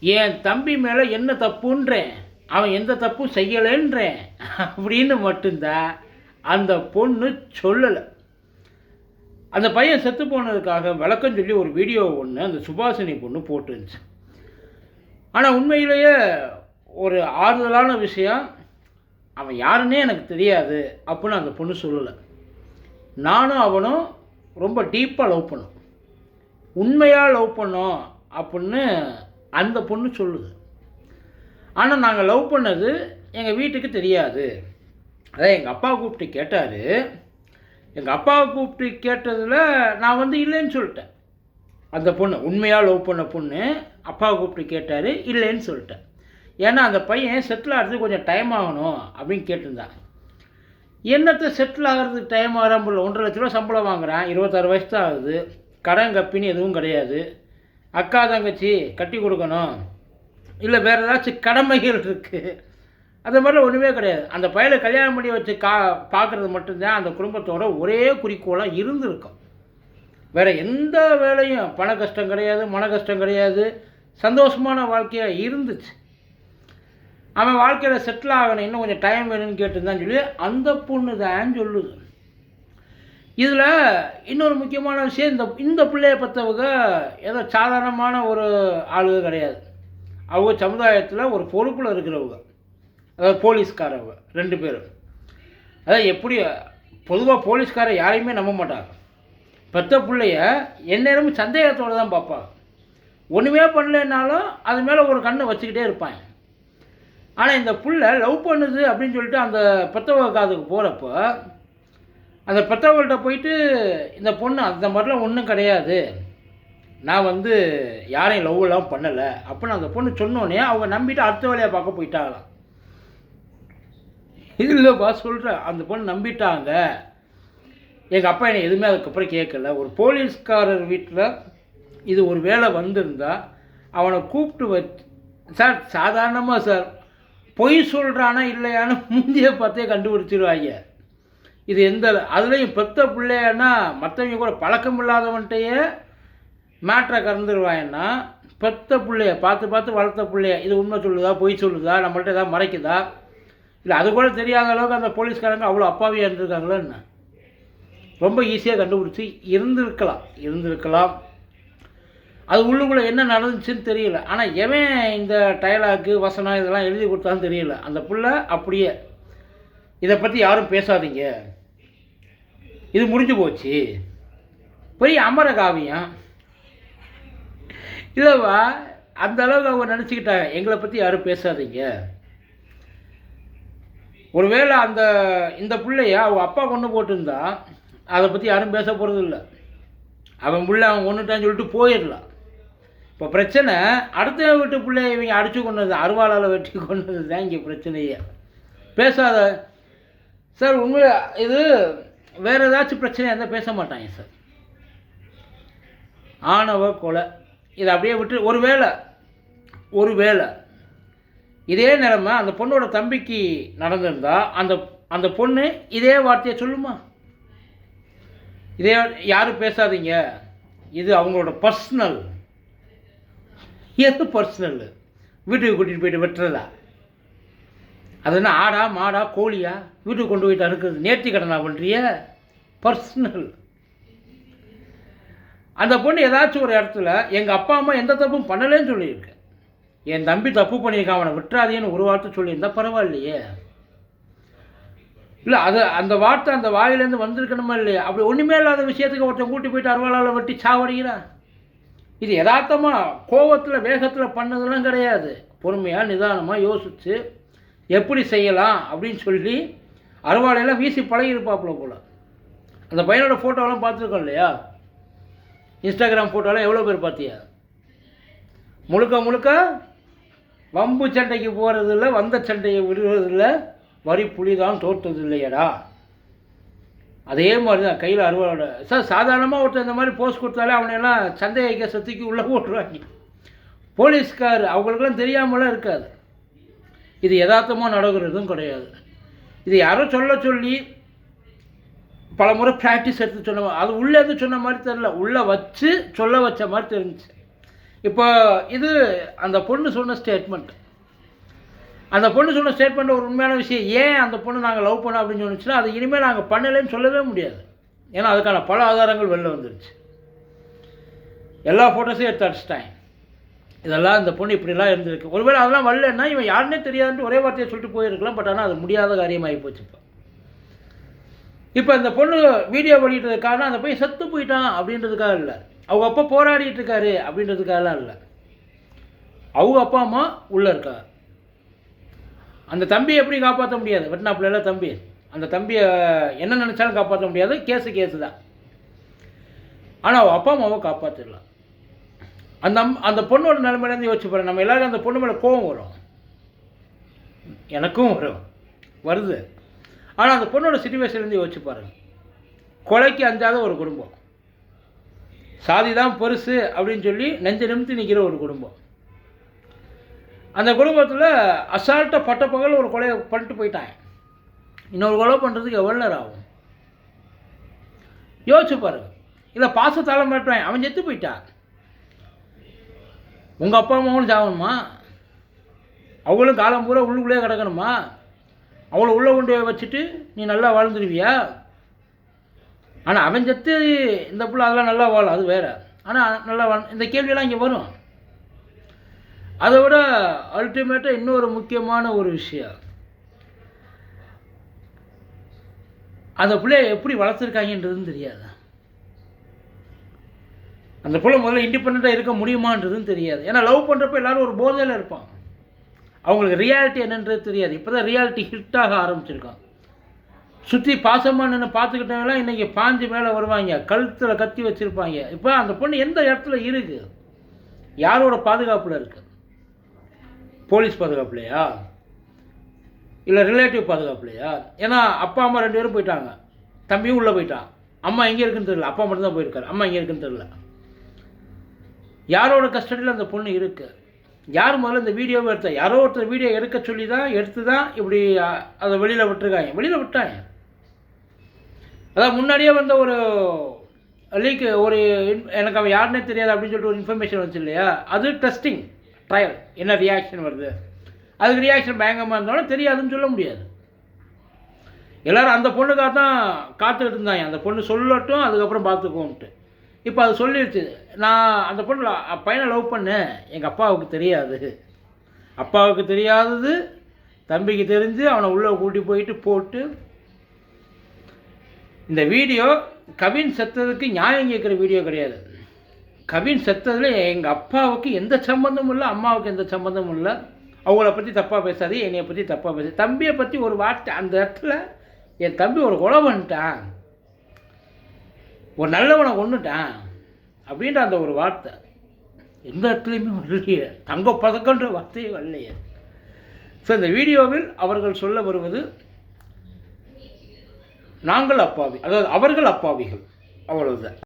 என் தம்பி மேலே என்ன தப்புன்றேன்? அவன் எந்த தப்பும் செய்யலைன்றேன். அப்படின்னு மட்டும்தான் அந்த பொண்ணு சொல்லலை. அந்த பையன் செத்து போனதுக்காக விளக்கம் சொல்லி ஒரு வீடியோ ஒன்று அந்த சுபாசினி பொண்ணு போட்டுருந்துச்சு. ஆனால் உண்மையிலேயே ஒரு ஆறுதலான விஷயம் அவன் யாருன்னே எனக்கு தெரியாது அப்படின்னு அந்த பொண்ணு சொல்லலை. நானும் அவனும் ரொம்ப டீப்பாக லவ் பண்ணோம். உண்மையாக லவ் பண்ணோம் அப்படின்னு அந்த பொண்ணு சொல்லுது. ஆனால் நாங்கள் லவ் பண்ணது எங்கள் வீட்டுக்கு தெரியாது. அதான் எங்கள் அப்பா கூப்பிட்டு கேட்டார். எங்கள் அப்பாவை கூப்பிட்டு கேட்டதில் நான் வந்து இல்லைன்னு சொல்லிட்டேன். அந்த பொண்ணு உண்மையாக லவ் பண்ண பொண்ணு அப்பாவை கூப்பிட்டு கேட்டார் இல்லைன்னு சொல்லிட்டேன். ஏன்னா அந்த பையன் செட்டில் ஆகிறதுக்கு கொஞ்சம் டைம் ஆகணும் அப்படின்னு கேட்டிருந்தான் என்னத்தை செட்டில் ஆகிறதுக்கு டைம் ஆகிறாமல் ஒன்றரை லட்ச ரூபா சம்பளம் வாங்குறான் இருபத்தாறு வயசு தான் ஆகுது. கடன் கப்பின்னு எதுவும் கிடையாது. அக்கா தங்கச்சி கட்டி கொடுக்கணும். இல்லை வேறு ஏதாச்சும் கடமைகள் இருக்குது அந்த மாதிரிலாம் ஒன்றுமே கிடையாது. அந்த பையனை கல்யாணம் பண்ணி வச்சு கா பார்க்குறது மட்டும்தான் அந்த குடும்பத்தோட ஒரே குறிக்கோளாக இருந்திருக்கும். வேறு எந்த வேலையும் பண கஷ்டம் கிடையாது மன கஷ்டம் கிடையாது. சந்தோஷமான வாழ்க்கையாக இருந்துச்சு. அவன் வாழ்க்கையில் செட்டில் ஆகணும். இன்னும் கொஞ்சம் டைம் வேணும்னு கேட்டுருந்தான்னு சொல்லி அந்த பொண்ணு தான் சொல்லுது. இதில் இன்னொரு முக்கியமான விஷயம் இந்த இந்த பிள்ளைய பற்றவங்க ஏதோ சாதாரணமான ஒரு ஆளுக கிடையாது. அவங்க சமுதாயத்தில் ஒரு பொறுப்பில் இருக்கிறவங்க. அதாவது போலீஸ்காரவங்க ரெண்டு பேரும். அதாவது எப்படி பொதுவாக போலீஸ்காரை யாரையுமே நம்ப மாட்டாங்க. பெத்த பிள்ளைய எந்நேரமும் சந்தேகத்தோடு தான் பார்ப்பாங்க. ஒன்றுமே பண்ணலைன்னாலும் அது மேலே ஒரு கண்ணை வச்சுக்கிட்டே இருப்பாங்க. ஆனால் இந்த புள்ள லவ் பண்ணுது அப்படின்னு சொல்லிட்டு அந்த பெத்தவங்க காதுக்கு போகிறப்போ அந்த பெற்றவர்கள்ட்ட போயிட்டு இந்த பொண்ணு அந்த மாதிரிலாம் ஒன்றும் கிடையாது. நான் வந்து யாரையும் லவ்லாம் பண்ணலை. அப்படின்னு அந்த பொண்ணு சொன்னோன்னே அவங்க நம்பிட்டு அடுத்த வேலையை பார்க்க போயிட்டாங்களாம். இல்லைப்பா சொல்கிறேன் அந்த பொண்ணு நம்பிட்டாங்க. எங்கள் அப்பா என்னை எதுவுமே அதுக்கப்புறம் கேட்கல. ஒரு போலீஸ்காரர் வீட்டில் இது ஒரு வேலை வந்திருந்தா அவனை கூப்பிட்டு வச்சு சார் சாதாரணமாக சார் பொய் சொல்கிறானா இல்லையான்னு முந்தைய பார்த்தே கண்டுபிடிச்சிருவாங்க. இது எந்த அதுலேயும் பெத்த பிள்ளையன்னா மற்றவங்க கூட பழக்கம் இல்லாதவன்ட்டையே மேட்ரை கறந்துருவாங்கன்னா பெத்த பிள்ளைய பார்த்து பார்த்து வளர்த்த பிள்ளைய இது உண்மை சொல்லுதா பொய் சொல்லுதா நம்மள்ட்ட ஏதாவது மறைக்குதா? இல்லை அது கூட தெரியாத அளவுக்கு அந்த போலீஸ்காரங்க அவ்வளோ அப்பாவியாக இருந்திருக்காங்களோ என்ன? ரொம்ப ஈஸியாக கண்டுபிடிச்சி இருந்திருக்கலாம் இருந்திருக்கலாம். அது உள்ளுக்குள்ளே என்ன நடந்துச்சுன்னு தெரியல. ஆனால் எவன் இந்த டயலாக்கு வசனம் இதெல்லாம் எழுதி கொடுத்தான்னு தெரியல. அந்த புள்ள அப்படியே. இதை பற்றி யாரும் பேசாதீங்க. இது முடிஞ்சு போச்சு. பெரிய அமர காவியம். இல்லைவா அந்த அளவுக்கு அவங்க நினச்சிக்கிட்டாங்க. எங்களை பற்றி யாரும் பேசாதீங்க. ஒருவேளை அந்த இந்த பிள்ளைய அவங்க அப்பா கொண்டு போட்டிருந்தா அதை பற்றி யாரும் பேச போகிறது இல்லை. அவன் பிள்ளை அவன் கொண்டுட்டான்னு சொல்லிட்டு போயிடலாம். இப்போ பிரச்சனை அடுத்த வீட்டு பிள்ளைய இவங்க அடித்து கொண்டது அருவாளால் வெட்டி கொண்டது தான் இங்கே பிரச்சனையே. பேசாத. சார் உண்மையாக இது வேறு ஏதாச்சும் பிரச்சனையாக இருந்தால் பேச மாட்டாங்க சார் ஆணவ கொலை. இதை அப்படியே விட்டு ஒரு வேளை ஒரு வேளை இதே நிலமை அந்த பொண்ணோட தம்பிக்கு நடந்திருந்தால் அந்த அந்த பொண்ணு இதே வார்த்தையை சொல்லுமா? இதே யாரும் பேசாதீங்க. இது அவங்களோட பர்சனல் எது பர்சனல் வீட்டுக்கு கூட்டிகிட்டு போயிட்டு வெட்டுறதா? அது என்ன ஆடா மாடா கோழியா? வீட்டுக்கு கொண்டு போயிட்டு அறுக்கிறது நேர்த்தி கடனா பண்ணுறிய பர்சனல். அந்த பொண்ணு ஏதாச்சும் ஒரு இடத்துல எங்கள் அப்பா அம்மா எந்த தப்பும் பண்ணலேன்னு சொல்லியிருக்கு. என் தம்பி தப்பு பண்ணியிருக்கான் அவனை விட்டுறாதேன்னு ஒரு வார்த்தை சொல்லியிருந்தா பரவாயில்லையே. இல்லை அது அந்த வார்த்தை அந்த வாயிலேருந்து வந்திருக்கணுமா இல்லையா? அப்படி ஒன்றுமே இல்லாத விஷயத்துக்கு ஒருத்தன் கூட்டி போயிட்டு அருவாளால் வெட்டி சாவடிக்கிறான் இது யதார்த்தமாக கோவத்தில் வேகத்தில் பண்ணதெல்லாம் கிடையாது. பொறுமையாக நிதானமாக யோசித்து எப்படி செய்யலாம் அப்படின்னு சொல்லி அறுவாடையெல்லாம் வீசி பழகிருப்பாப்புல போல். அந்த பையனோட ஃபோட்டோலாம் பார்த்துருக்கோம் இல்லையா? இன்ஸ்டாகிராம் ஃபோட்டோலாம் எவ்வளோ பேர் பார்த்தியா? முழுக்க முழுக்க வம்பு சண்டைக்கு போகிறதில்ல வந்த சண்டையை விடுவதில்ல வரி புலி தான் தோற்றது இல்லையடா அதே மாதிரி தான் கையில் அருவாளோட சார் சாதாரணமாக ஒருத்தர் இந்த மாதிரி போஸ்ட் கொடுத்தாலே அவனையெல்லாம் சந்தேகிக்க கேசத்துக்கு உள்ளே போட்டுருவாங்க. போலீஸ்கார் அவங்களுக்கெல்லாம் தெரியாமலாம் இருக்காது. இது யதார்த்தமாக நடக்கிறதும் கிடையாது. இது யாரோ சொல்ல சொல்லி பல முறை ப்ராக்டிஸ் எடுத்து சொன்ன அது உள்ளே இருந்து சொன்ன மாதிரி தெரில உள்ளே வச்சு சொல்ல வச்ச மாதிரி தெரிஞ்சிச்சு. இப்போ இது அந்த பொண்ணு சொன்ன ஸ்டேட்மெண்ட் அந்த பொண்ணு சொன்ன ஸ்டேட்மெண்ட் ஒரு உண்மையான விஷயம். ஏன் அந்த பொண்ணு நாங்கள் லவ் பண்ணோம் அப்படின்னு சொன்னிச்சுன்னா அது இனிமேல் நாங்கள் பண்ணலைன்னு சொல்லவே முடியாது. ஏன்னா அதுக்கான பல ஆதாரங்கள் வெளில வந்துருச்சு. எல்லா ஃபோட்டோஸையும் எடுத்து அடிச்சிட்டாங்க. இதெல்லாம் இந்த பொண்ணு இப்படிலாம் இருந்திருக்கு. ஒருவேளை அதெல்லாம் வரலன்னா இவன் யாருன்னே தெரியாதுன்ட்டு ஒரே வார்த்தையை சொல்லிட்டு போயிருக்கலாம் பட் ஆனால் அது முடியாத காரியமாகி போச்சு இப்போ. இப்போ இந்த பொண்ணு வீடியோ வெளியிட்டதுக்காக அந்த பையன் செத்து போயிட்டான் அப்படின்றதுக்காக இல்லை. அவங்க அப்பா போராடிட்டு இருக்காரு அப்படின்றதுக்காகலாம் இல்லை. அவங்க அப்பா அம்மா உள்ளே இருக்கா அந்த தம்பியை எப்படி காப்பாற்ற முடியாது? வெட்டினாப்புல தம்பி. அந்த தம்பியை என்ன நினச்சாலும் காப்பாற்ற முடியாது. கேஸு கேஸு தான் ஆனால் அவள் அப்பா அம்மாவை காப்பாற்றிடலாம் அந்த அந்த பொண்ணோட நிலைமையிலேருந்து யோசிச்சு பாருங்க. நம்ம எல்லாரும் அந்த பொண்ணு மேலே கோவம் வரும். எனக்கும் வரும். வருது. ஆனால் அந்த பொண்ணோட சுச்சுவேஷன்லேருந்து யோசிச்சு பாருங்கள் கொலைக்கு அஞ்சாத ஒரு குடும்பம். சாதி தான் பெருசு அப்படின்னு சொல்லி நெஞ்சு நிமித்து நிற்கிற ஒரு குடும்பம். அந்த குடும்பத்தில் அசால்ட்டாக பட்டப்பகல் ஒரு கொலையை பண்ணிட்டு போயிட்டாங்க. இன்னொரு கொலை பண்ணுறதுக்கு எவ்வளோ நேரம் ஆகும்? யோசிச்சு பாருங்க. இல்லை பாசத்தால மாட்டான் அவன் செத்து போயிட்டான் உங்கள் அப்பா அம்மாவும் சாகணுமா? அவளும் காலம் பூரா உள்ளுக்குள்ளே கிடக்கணுமா? அவளை உள்ளே கொண்டு போய் வச்சுட்டு நீ நல்லா வாழ்ந்துருவியா? ஆனால் அவன் செத்து இந்த பிள்ளை அதெல்லாம் நல்லா வாழும் அது வேறு. ஆனால் நல்லா வாழ் இந்த கேள்வியெல்லாம் இங்கே வரும். அதை விட அல்டிமேட்டாக இன்னொரு முக்கியமான ஒரு விஷயம். அந்த பிள்ளைய எப்படி வளர்த்துருக்காங்கன்றதுன்னு தெரியாது. அந்த பிள்ளை முதல்ல இண்டிபெண்ட்டாக இருக்க முடியுமான்றதும் தெரியாது. ஏன்னா லவ் பண்ணுறப்ப எல்லோரும் ஒரு போதையில் இருப்பான் அவங்களுக்கு ரியாலிட்டி என்னன்றது தெரியாது. இப்போ தான் ரியாலிட்டி ஹிட்டாக ஆரம்பிச்சிருக்கான் சுற்றி பாசமாக நின்று பார்த்துக்கிட்டவங்களாம் இன்றைக்கி பாஞ்சு மேலே வருவாங்க. கழுத்தில் கத்தி வச்சுருப்பாங்க. இப்போ அந்த பொண்ணு எந்த இடத்துல இருக்குது யாரோட பாதுகாப்பில் இருக்குது போலீஸ் பாதுகாப்புலையா? இல்லை ரிலேட்டிவ் பாதுகாப்புலையா? ஏன்னா அப்பா அம்மா ரெண்டு பேரும் போயிட்டாங்க. தம்பியும் உள்ளே போயிட்டான். அம்மா எங்கே இருக்குன்னு தெரியல. அப்பா மட்டும் தான் போயிருக்காரு. அம்மா எங்கே இருக்குன்னு தெரியல. யாரோட கஸ்டடியில் அந்த பொண்ணு இருக்குது யார் முதல்ல இந்த வீடியோவை எடுத்தா? யாரோ ஒருத்தர் வீடியோ எடுக்க சொல்லி தான் எடுத்து தான் இப்படி அதை வெளியில் விட்டுருக்காங்க. வெளியில் விட்டாங்க. அதான் முன்னாடியே வந்த ஒரு லீக் ஒரு எனக்கு அவன் யாருன்னே தெரியாது அப்படின்னு சொல்லிட்டு ஒரு இன்ஃபர்மேஷன் வந்துச்சு இல்லையா? அது டெஸ்டிங் ட்ரையல் என்ன ரியாக்ஷன் வருது? அதுக்கு ரியாக்ஷன் பயங்கரமாக இருந்தாலும் தெரியாதுன்னு சொல்ல முடியாது. எல்லோரும் அந்த பொண்ணுக்காக தான் காத்துக்கிட்டு இருந்தாங்க. அந்த பொண்ணு சொல்லட்டும் அதுக்கப்புறம் பார்த்துக்குவோன்ட்டு இப்போ அது சொல்லிடுச்சு நான் அந்த பொண்ணு பையனை லவ் பண்ணேன். எங்கள் அப்பாவுக்கு தெரியாது. அப்பாவுக்கு தெரியாதது தம்பிக்கு தெரிஞ்சு அவனை உள்ளே கூட்டி போயிட்டு போட்டு இந்த வீடியோ கவின் செத்ததுக்கு நியாயம் கேட்குற வீடியோ கிடையாது. கவின் செத்ததில் எங்கள் அப்பாவுக்கு எந்த சம்மந்தமும் இல்லை அம்மாவுக்கு எந்த சம்மந்தமும் இல்லை. அவங்கள பற்றி தப்பாக பேசாது என்னையை பற்றி தப்பாக பேசாது. தம்பியை பற்றி ஒரு வார்த்தை அந்த இடத்துல என் தம்பி ஒரு கொலை பண்ணிட்டான். ஒரு நல்லவனை கொண்டுட்டான் அப்படின்ற அந்த ஒரு வார்த்தை. எந்த இடத்துலையுமே வரலையே. தங்க பதக்கன்ற வார்த்தையே வரலையே. ஸோ இந்த வீடியோவில் அவர்கள் சொல்ல வருவது நாங்கள் அப்பாவி அதாவது அவர்கள் அப்பாவிகள். அவ்வளவுதான்.